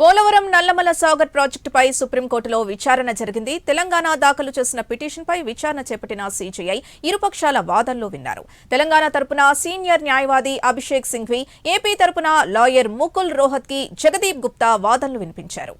పోలవరం నల్లమల సాగర్ ప్రాజెక్టుపై సుప్రీంకోర్టులో విచారణ జరిగింది. తెలంగాణ దాఖలు చేసిన పిటిషన్పై విచారణ చేపట్టిన సీజీఐ ఇరుపక్షాల వాదనలు విన్నారు. తెలంగాణ తరపున సీనియర్ న్యాయవాది అభిషేక్ సింఘ్వి ఏపీ తరపున లాయర్ ముకుల్ రోహత్కి జగదీప్ గుప్తా వాదనలు వినిపించారు.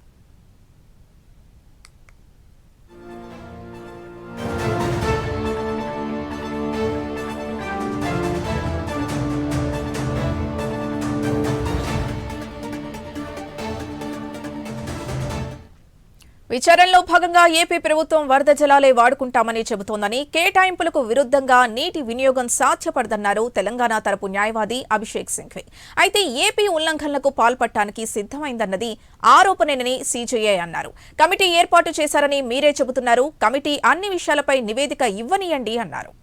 విచారణలో భాగంగా ఏపీ ప్రభుత్వం వరద జలాలే వాడుకుంటామని చెబుతోందని కేటాయింపులకు విరుద్ధంగా నీటి వినియోగం సాధ్యపడదన్నారు తెలంగాణ తరపు న్యాయవాది అభిషేక్ సింఘ్వి. అయితే ఏపీ ఉల్లంఘనలకు పాల్పడటానికి సిద్ధమైందన్నది ఆరోపణేనని సీజేఐ అన్నారు. కమిటీ ఏర్పాటు చేశారని మీరే చెబుతున్నారు. కమిటీ అన్ని విషయాలపై నివేదిక ఇవ్వనియండి అన్నారు.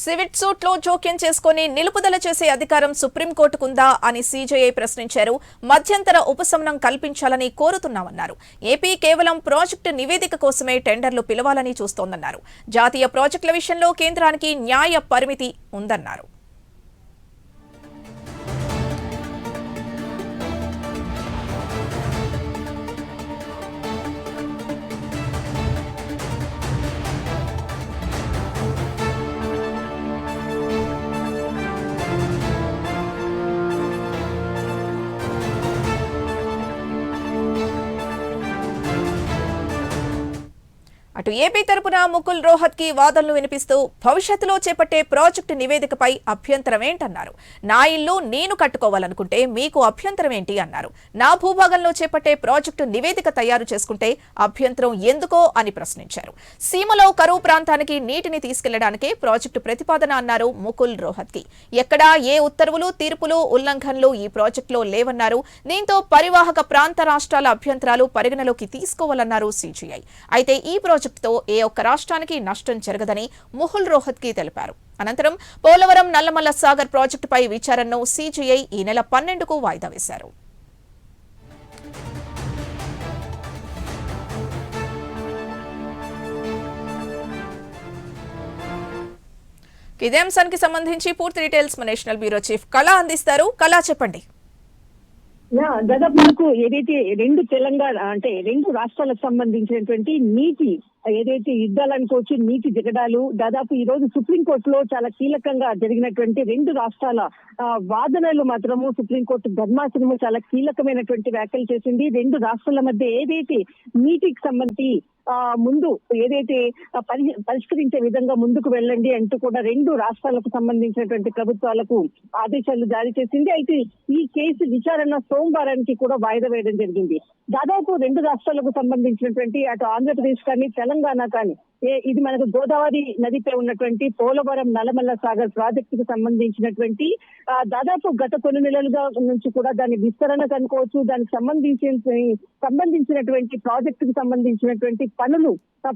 సివిట్ సూట్లో జోక్యం చేసుకుని నిలుపుదల చేసే అధికారం సుప్రీంకోర్టుకుందా అని సీజేఐ ప్రశ్నించారు. మధ్యంతర ఉపశమనం కల్పించాలని కోరుతున్నామన్నారు. ఏపీ కేవలం ప్రాజెక్టు నివేదిక కోసమే టెండర్లు పిలవాలని చూస్తోందన్నారు. జాతీయ ప్రాజెక్టుల విషయంలో కేంద్రానికి న్యాయ పరిమితి ఉందన్నారు. అటు ఏపీ తరపున ముకుల్ రోహత్కి వాదనలు వినిపిస్తూ భవిష్యత్తులో చేపట్టే ప్రాజెక్టు నివేదికపై అభ్యంతరం ఏంటన్నారు. నా ఇల్లు నేను కట్టుకోవాలనుకుంటే మీకు అభ్యంతరం ఏంటి అన్నారు. నా భూభాగంలో చేపట్టే ప్రాజెక్టు నివేదిక తయారు చేసుకుంటే అభ్యంతరం ఎందుకో అని ప్రశ్నించారు. సీమలో కరువు ప్రాంతానికి నీటిని తీసుకెళ్ళడానికే ప్రాజెక్టు ప్రతిపాదన అన్నారు ముకుల్ రోహత్కి. ఎక్కడా ఏ ఉత్తర్వులు తీర్పులు ఉల్లంఘనలు ఈ ప్రాజెక్టులో లేవన్నారు. దీంతో పరివాహక ప్రాంత రాష్ట్రాల అభ్యంతరాలు పరిగణలోకి తీసుకోవాలన్నారు సీజీఐ. అయితే ఈ ప్రాజెక్టుతో ఏ ఒక్క రాష్ట్రానికి నష్టం జరగదని ముహుల్ రోహత్కి తెలిపారు. అనంతరం పోలవరం నల్లమల్ల సాగర్ ప్రాజెక్టుపై విచారణను సీజీఐ ఈ నెల పన్నెండుకు వాయిదా వేశారు. ఇదే అంశానికి సంబంధించి పూర్తి డీటెయిల్స్ మా నేషనల్ బ్యూరో చీఫ్ కళా అందిస్తారు. కళా చెప్పండి. దాదాపు మనకు ఏదైతే రెండు తెలంగాణ అంటే రెండు రాష్ట్రాలకు సంబంధించినటువంటి నీటి ఏదైతే యుద్ధాలు అనుకోవచ్చు నీటి జగడాలు దాదాపు ఈ రోజు సుప్రీంకోర్టులో చాలా కీలకంగా జరిగినటువంటి రెండు రాష్ట్రాల వాదనలు మాత్రము సుప్రీంకోర్టు ధర్మాసనము చాలా కీలకమైనటువంటి వ్యాఖ్యలు చేసింది. రెండు రాష్ట్రాల మధ్య ఏదైతే నీటికి సంబంధించి ఆ ముందు ఏదైతే పరి- పరిష్కరించే విధంగా ముందుకు వెళ్ళండి అంటూ కూడా రెండు రాష్ట్రాలకు సంబంధించినటువంటి ప్రభుత్వాలకు ఆదేశాలు జారీ చేసింది. అయితే ఈ కేసు విచారణ సోమవారానికి కూడా వాయిదా వేయడం జరిగింది. దాదాపు రెండు రాష్ట్రాలకు సంబంధించినటువంటి అటు ఆంధ్రప్రదేశ్ కానీ తెలంగాణ తెలంగాణ కానీ ఏ ఇది మనకు గోదావరి నదిపై ఉన్నటువంటి పోలవరం నల్లమల్ల సాగర్ ప్రాజెక్టుకు సంబంధించినటువంటి దాదాపు గత కొన్ని నెలలుగా నుంచి కూడా దాని విస్తరణ కనుకోవచ్చు. దానికి సంబంధించిన సంబంధించినటువంటి ప్రాజెక్టుకు సంబంధించినటువంటి పనులు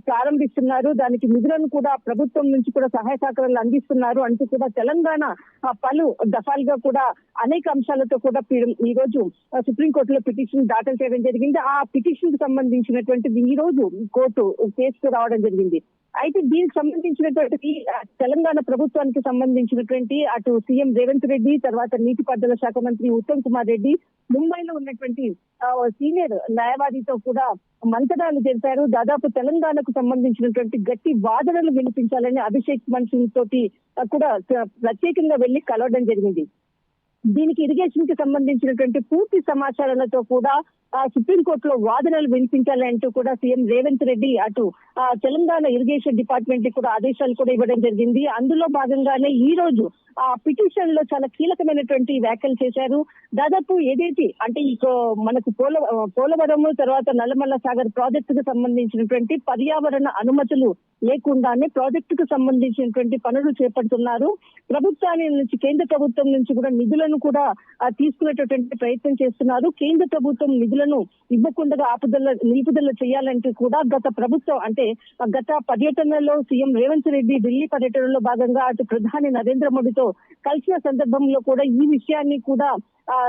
ప్రారంభిస్తున్నారు. దానికి నిధులను కూడా ప్రభుత్వం నుంచి కూడా సహాయ సహకారాలు అందిస్తున్నారు అంటూ కూడా తెలంగాణ ఆ, పలు దఫాలుగా కూడా అనేక అంశాలతో కూడా ఈ రోజు ఆ, సుప్రీంకోర్టులో పిటిషన్ దాఖలు చేయడం జరిగింది. ఆ పిటిషన్కు సంబంధించినటువంటి ఈ రోజు కోర్టు కేసు రావడం జరిగింది. అయితే దీనికి సంబంధించినటువంటి తెలంగాణ ప్రభుత్వానికి సంబంధించినటువంటి అటు సీఎం రేవంత్ రెడ్డి తర్వాత నీటిపారుదల శాఖ మంత్రి ఉత్తమ్ కుమార్ రెడ్డి ముంబైలో ఉన్నటువంటి సీనియర్ న్యాయవాదితో కూడా మంతనాలు జరిపారు. దాదాపు తెలంగాణకు సంబంధించినటువంటి గట్టి వాదనలు వినిపించాలని అభిషేక్ మనుషుల తోటి కూడా ప్రత్యేకంగా వెళ్ళి కలవడం జరిగింది. దీనికి ఇరిగేషన్కి సంబంధించినటువంటి పూర్తి సమాచారాలతో కూడా సుప్రీంకోర్టులో వాదనలు వినిపించాలంటూ కూడా సీఎం రేవంత్ రెడ్డి అటు తెలంగాణ ఇరిగేషన్ డిపార్ట్మెంట్కి కూడా ఆదేశాలు కూడా ఇవ్వడం జరిగింది. అందులో భాగంగానే ఈ రోజు ఆ పిటిషన్లో చాలా కీలకమైనటువంటి వ్యాఖ్యలు చేశారు. దాదాపు ఏదైతే అంటే ఈ మనకు పోల పోలవరం తర్వాత నల్లమల్ల సాగర్ ప్రాజెక్టుకు సంబంధించినటువంటి పర్యావరణ అనుమతులు లేకుండానే ప్రాజెక్టుకు సంబంధించినటువంటి పనులు చేపడుతున్నారు. ప్రభుత్వాన్ని నుంచి కేంద్ర ప్రభుత్వం నుంచి కూడా నిధులను కూడా తీసుకునేటటువంటి ప్రయత్నం చేస్తున్నారు. కేంద్ర ప్రభుత్వం నిధులను ఇవ్వకుండా ఆపుదల నిలుపుదల చేయాలంటే కూడా గత ప్రభుత్వం అంటే గత పర్యటనలో సీఎం రేవంత్ రెడ్డి ఢిల్లీ పర్యటనలో భాగంగా అటు ప్రధాని నరేంద్ర మోడీతో కలిసిన సందర్భంలో కూడా ఈ విషయాన్ని కూడా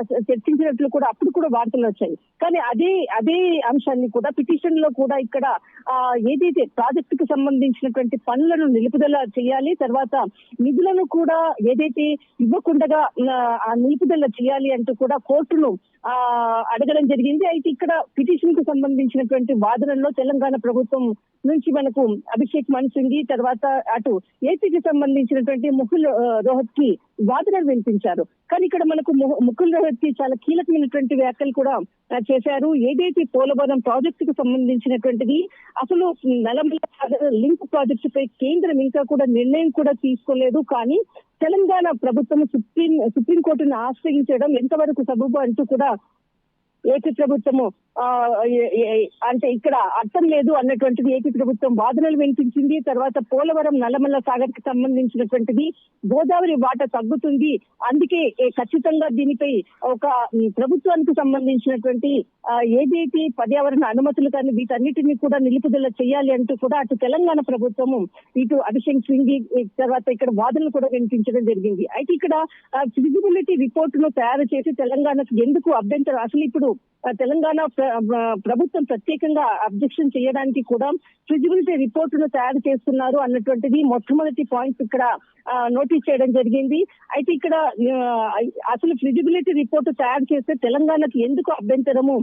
చర్చించినట్లు కూడా అప్పుడు కూడా వార్తలు వచ్చాయి. కానీ అదే అదే అంశాన్ని కూడా పిటిషన్లో కూడా ఇక్కడ ఆ, ఏదైతే ప్రాజెక్టుకు సంబంధించినటువంటి పనులను నిలుపుదల చేయాలి తర్వాత నిధులను కూడా ఏదైతే ఇవ్వకుండా ఆ నిలుపుదల చేయాలి అంటూ కూడా కోర్టును ఆ అడగడం జరిగింది. అయితే ఇక్కడ పిటిషన్కు సంబంధించినటువంటి వాదనల్లో తెలంగాణ ప్రభుత్వం నుంచి మనకు అభిషేక్ మను తర్వాత అటు ఏపీకి సంబంధించినటువంటి ముకుల్ రోహత్కి వాదనలు వినిపించారు. కానీ ఇక్కడ మనకు ము- ముకుల్ రాహుల్కి చాలా కీలకమైనటువంటి వ్యాఖ్యలు కూడా చేశారు. ఏదైతే పోలవరం ప్రాజెక్టు కు సంబంధించినటువంటిది అసలు నలమల లింక్ ప్రాజెక్టు పై కేంద్రం ఇంకా కూడా నిర్ణయం కూడా తీసుకోలేదు. కానీ తెలంగాణ ప్రభుత్వం సుప్రీం సుప్రీంకోర్టును ఆశ్రయించడం ఎంతవరకు సబబు అంటూ కూడా ఏపీ ప్రభుత్వము అంటే ఇక్కడ అర్థం లేదు అన్నటువంటిది ఏపీ ప్రభుత్వం వాదనలు వినిపించింది. తర్వాత పోలవరం నల్లమల్ల సాగర్కి సంబంధించినటువంటిది గోదావరి వాట తగ్గుతుంది. అందుకే ఖచ్చితంగా దీనిపై ఒక ప్రభుత్వానికి సంబంధించినటువంటి ఏదైతే పర్యావరణ అనుమతులు కానీ వీటన్నిటిని కూడా నిలుపుదల చేయాలి అంటూ కూడా అటు తెలంగాణ ప్రభుత్వము ఇటు అభిషేక్ సింఘి తర్వాత ఇక్కడ వాదనలు కూడా వినిపించడం జరిగింది. అయితే ఇక్కడ ఫిజిబిలిటీ రిపోర్ట్ను తయారు చేసి తెలంగాణకు ఎందుకు అభ్యంతరం అసలు ఇప్పుడు తెలంగాణ ప్రభుత్వం ప్రత్యేకంగా అబ్జెక్షన్ చేయడానికి కూడా ఫిజిబిలిటీ రిపోర్ట్ను తయారు చేస్తున్నారు అన్నటువంటిది మొట్టమొదటి పాయింట్ ఇక్కడ నోటీస్ చేయడం జరిగింది. అయితే ఇక్కడ అసలు ఫిజిబిలిటీ రిపోర్ట్ తయారు చేస్తే తెలంగాణకి ఎందుకు అభ్యంతరము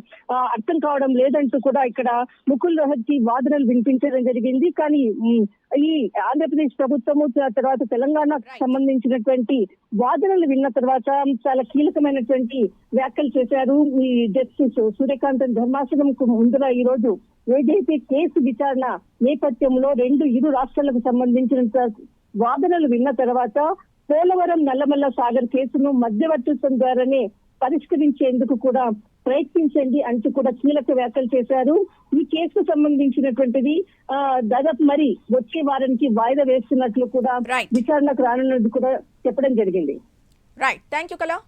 అర్థం కావడం లేదంటూ కూడా ఇక్కడ ముకుల్ రోహత్కి వాదనలు వినిపించడం జరిగింది. కానీ ఈ ఆంధ్రప్రదేశ్ ప్రభుత్వము తర్వాత తెలంగాణకు సంబంధించినటువంటి వాదనలు విన్న తర్వాత చాలా కీలకమైనటువంటి వ్యాఖ్యలు చేశారు ఈ జస్టిస్ సూర్యకాంత్ ధర్మాసనం ముందర ఈ రోజు ఏదైతే కేసు విచారణ నేపథ్యంలో రెండు ఇరు రాష్ట్రాలకు సంబంధించిన వాదనలు విన్న తర్వాత పోలవరం నల్లమల్ల సాగర్ కేసును మధ్యవర్తిత్వం ద్వారానే పరిష్కరించేందుకు కూడా ప్రయత్నించండి అంటూ కూడా కీలక వ్యాఖ్యలు చేశారు. ఈ కేసుకు సంబంధించినటువంటిది ఆ, దాదాపు మరి వచ్చే వారానికి వాయిదా వేస్తున్నట్లు కూడా. విచారణకు రానున్నది కూడా చెప్పడం జరిగింది. రైట్ థ్యాంక్ యూ కళా